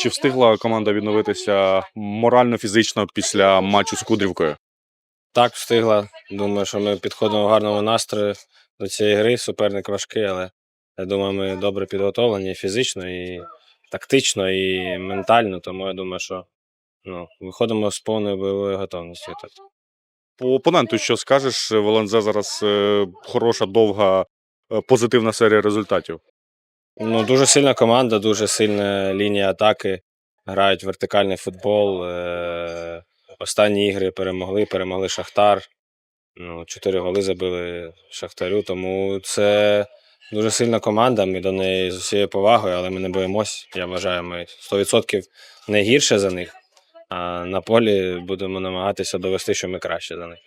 Чи встигла команда відновитися морально, фізично після матчу з Кудрівкою? Так, встигла. Думаю, що ми підходимо в гарному настрої до цієї гри. Суперник важкий, але я думаю, ми добре підготовлені фізично, і тактично, і ментально. Тому я думаю, що ну, виходимо з повною бойовою готовністю. По опоненту, що скажеш, в ЛНЗ зараз е, хороша, довга, е, позитивна серія результатів. Ну, дуже сильна команда, дуже сильна лінія атаки. Грають вертикальний футбол. Е- останні ігри перемогли, перемогли Шахтар. Ну, чотири голи забили Шахтарю. Тому це дуже сильна команда. Ми до неї з усією повагою, але ми не боїмось. Я вважаю, ми 100% не гірше за них. А на полі будемо намагатися довести, що ми краще за них.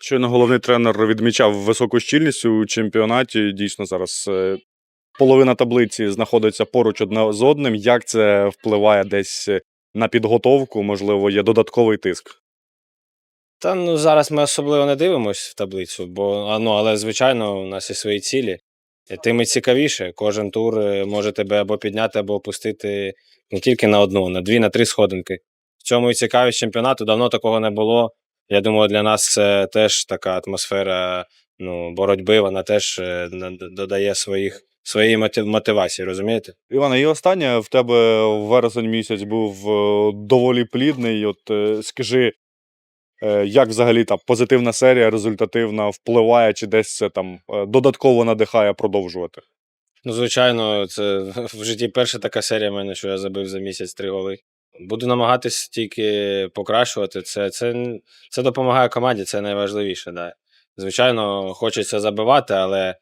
Щойно головний тренер відмічав високу щільність у чемпіонаті. Дійсно, зараз е, половина таблиці знаходиться поруч одне з одним. Як це впливає десь на підготовку? Можливо, є додатковий тиск. Та ну зараз ми особливо не дивимось в таблицю, бо ну, але звичайно, у нас є свої цілі. Тим і цікавіше. Кожен тур е, може тебе або підняти, або опустити не тільки на одну, на дві, на три сходинки. В цьому і цікавість чемпіонату. Давно такого не було. Я думаю, для нас це теж така атмосфера ну, боротьби, вона теж е, додає своїх, своєї мотивації, розумієте? Іване, і останнє в тебе вересень місяць був е, доволі плідний. От е, скажи, е, як взагалі та позитивна серія, результативна, впливає, чи десь це там додатково надихає продовжувати? Ну, звичайно, це в житті перша така серія в мене, що я забив за місяць три голи. Буду намагатись тільки покращувати. Це, це, це допомагає команді, це найважливіше. Да. Звичайно, хочеться забивати, але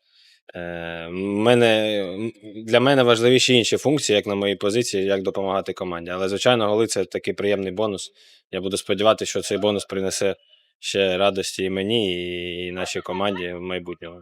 мене, для мене важливіші інші функції, як на моїй позиції, як допомагати команді. Але, звичайно, голи це такий приємний бонус. Я буду сподіватися, що цей бонус принесе ще радості і мені, і нашій команді в майбутньому.